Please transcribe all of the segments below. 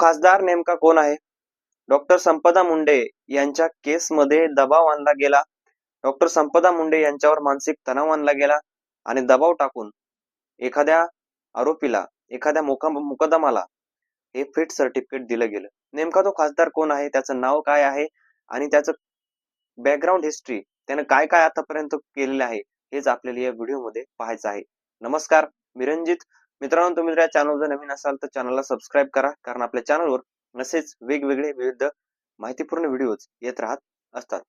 खासदार नेमका कोण आहे? डॉक्टर संपदा मुंडे यांच्या केसमध्ये दबाव आणला गेला. डॉक्टर संपदा मुंडे यांच्यावर मानसिक तणाव आणला गेला आणि दबाव टाकून एखाद्या आरोपीला एखाद्या मुकदमाला हे फिट सर्टिफिकेट दिलं गेलं. नेमका तो खासदार कोण आहे? त्याचं नाव काय आहे? आणि त्याचं बॅकग्राऊंड हिस्ट्री त्यानं काय काय आतापर्यंत केलेलं आहे? हेच आपल्याला या व्हिडिओमध्ये पाहायचं आहे. नमस्कार मी रंजित मित्रांनो तुम्ही जर या चॅनल जर नवीन असाल तर चॅनलला सबस्क्राईब करा. कारण आपल्या चॅनलवर असेच वेगवेगळे विविध माहितीपूर्ण व्हिडिओज येत राहत असतात.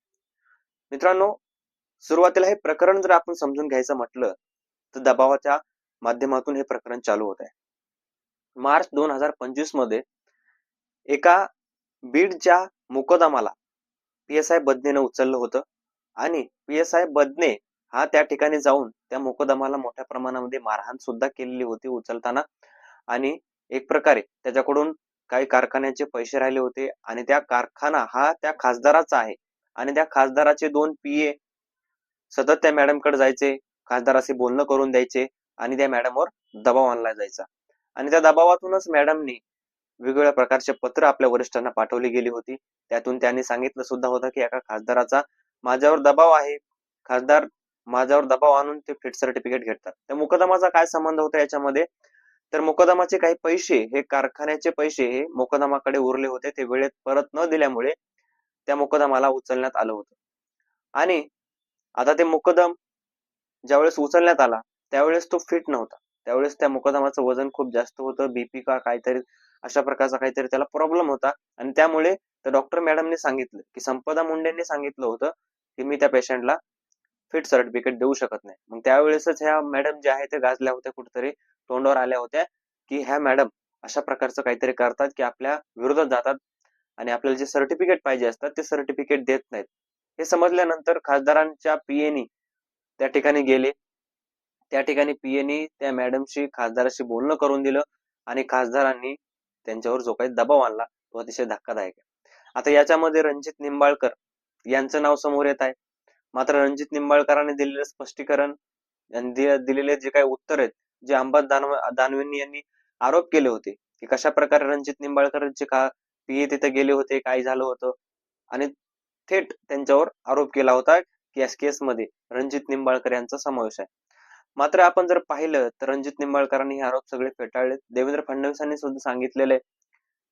मित्रांनो सुरुवातीला हे प्रकरण जर आपण समजून घ्यायचं म्हटलं तर दबावाच्या माध्यमातून हे प्रकरण चालू होत आहे. मार्च दोन हजार पंचवीसमध्ये एका बीडच्या मुकदमाला पी एस आय बदनेनं उचललं होतं. आणि पी एस आय बदने हा त्या ठिकाणी जाऊन त्या मुकदमाला मोठ्या प्रमाणामध्ये मारहाण सुद्धा केलेली होती उचलताना. आणि एक प्रकारे त्याच्याकडून काही कारखान्याचे पैसे राहिले होते आणि त्या कारखाना हा त्या खासदाराचा आहे. आणि त्या खासदाराचे दोन पीए सतत त्या मॅडमकडे जायचे खासदाराशी बोलणं करून द्यायचे आणि त्या मॅडमवर दबाव आणला जायचा. आणि त्या दबावातूनच मॅडमनी वेगवेगळ्या प्रकारचे पत्र आपल्या वरिष्ठांना पाठवली गेली होती. त्यातून त्यांनी सांगितलं सुद्धा होतं की एका खासदाराचा माझ्यावर दबाव आहे. खासदार माझ्यावर दबाव आणून ते फिट सर्टिफिकेट घेतात. तर मुकदमाचा काय संबंध होता याच्यामध्ये? तर मुकदमाचे काही पैसे हे कारखान्याचे पैसे हे मुकदमाकडे उरले होते. ते वेळेत परत न दिल्यामुळे त्या मुकदमाला उचलण्यात आलं होतं. आणि आता ते मुकदम ज्यावेळेस उचलण्यात आला त्यावेळेस तो फिट नव्हता. त्यावेळेस त्या मुकदमाचं वजन खूप जास्त होतं. बीपी का काहीतरी अशा प्रकारचा काहीतरी त्याला प्रॉब्लेम होता. आणि त्यामुळे त्या डॉक्टर मॅडमने सांगितलं की संपदा मुंडेंनी सांगितलं होतं की मी त्या पेशंटला फिट सर्टिफिकेट देऊ शकत नाही. मग त्यावेळेसच ह्या मॅडम ज्या आहे ते गाजल्या होत्या कुठेतरी तोंडावर आल्या होत्या की ह्या मॅडम अशा प्रकारचं काहीतरी करतात की आपल्या विरोधात जातात आणि आपल्याला जे सर्टिफिकेट पाहिजे असतात ते सर्टिफिकेट देत नाहीत. हे समजल्यानंतर खासदारांच्या पीएनी त्या ठिकाणी गेले. त्या ठिकाणी पीएनी त्या मॅडमशी खासदाराशी बोलणं करून दिलं आणि खासदारांनी त्यांच्यावर जो काही दबाव आणला तो अतिशय धक्कादायक आहे. आता याच्यामध्ये रणजित निंबाळकर यांचं नाव समोर येत आहे. मात्र रणजित निंबाळकरांनी दिलेलं स्पष्टीकरण दि- दिलेले जे काही उत्तर आहेत जे अंबाद दानव दानवेंनी यांनी आरोप केले होते की कशा प्रकारे रणजित निंबाळकरांचे का पीए तिथे गेले होते काय झालं होतं आणि थेट त्यांच्यावर आरोप केला होता की या केसमध्ये रणजित निंबाळकर यांचा समावेश आहे. मात्र आपण जर पाहिलं तर रणजित निंबाळकरांनी हे आरोप सगळे फेटाळले देवेंद्र फडणवीसांनी सुद्धा सांगितलेले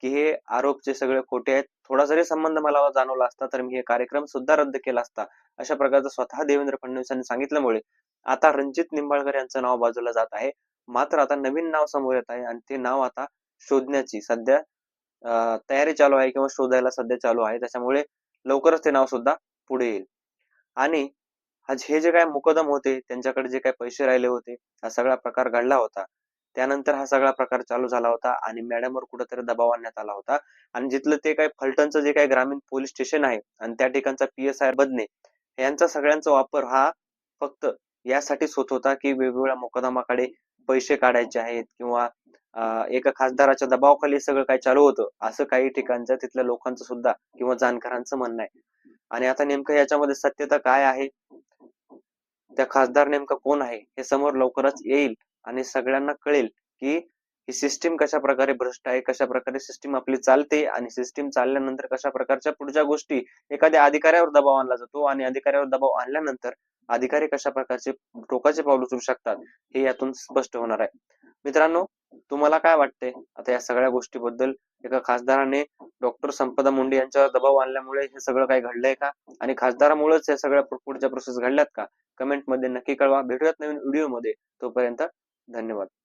की हे आरोप जे सगळे खोटे आहेत थोडा जरी संबंध मला जाणवला असता तर मी हे कार्यक्रम सुद्धा रद्द केला असता अशा प्रकारचं स्वतः देवेंद्र फडणवीसांनी सांगितल्यामुळे आता रणजित निंबाळकर यांचं नाव बाजूला जात आहे. मात्र आता नवीन नाव समोर येत आहे आणि ते नाव आता शोधण्याची सध्या तयारी चालू आहे किंवा शोधायला सध्या चालू आहे. त्याच्यामुळे लवकरच ते नाव सुद्धा पुढे येईल. आणि आज हे जे काय मुकदम होते त्यांच्याकडे जे काय पैसे राहिले होते हा सगळा प्रकार घडला होता. त्यानंतर हा सगळा प्रकार चालू झाला होता आणि मॅडमवर कुठेतरी दबाव आणण्यात आला होता. आणि जिथलं ते काय फलटणचं जे काही ग्रामीण पोलीस स्टेशन आहे आणि त्या ठिकाणचा पी एस आय बदने यांचा सगळ्यांचा वापर हा फक्त यासाठीच होत होता की वेगवेगळ्या मुकदमाकडे पैसे काढायचे आहेत किंवा एका खासदाराच्या दबावाखाली सगळं काय चालू होतं असं काही ठिकाणचं तिथल्या लोकांचं सुद्धा किंवा जाणकारांचं म्हणणं आहे. आणि आता नेमकं याच्यामध्ये सत्यता काय आहे? त्या खासदार नेमका कोण आहे? हे समोर लवकरच येईल. आणि सगळ्यांना कळेल की ही सिस्टीम कशा प्रकारे भ्रष्ट आहे कशा प्रकारे सिस्टीम आपली चालते आणि सिस्टीम चालल्यानंतर कशा प्रकारच्या पुढच्या गोष्टी एखाद्या अधिकाऱ्यावर दबाव आणला जातो आणि अधिकाऱ्यावर दबाव आणल्यानंतर अधिकारी कशा प्रकारचे टोकाचे पाऊल उचलू शकतात हे यातून स्पष्ट होणार आहे. मित्रांनो तुम्हाला काय वाटतंय? आता या सगळ्या गोष्टीबद्दल एका खासदाराने डॉक्टर संपदा मुंडे यांच्यावर दबाव आणल्यामुळे हे सगळं काही घडलंय का? आणि खासदारामुळेच या सगळ्या पुढच्या प्रोसेस घडल्यात का? कमेंटमध्ये नक्की कळवा. भेटूयात नवीन व्हिडिओमध्ये. तोपर्यंत धन्यवाद.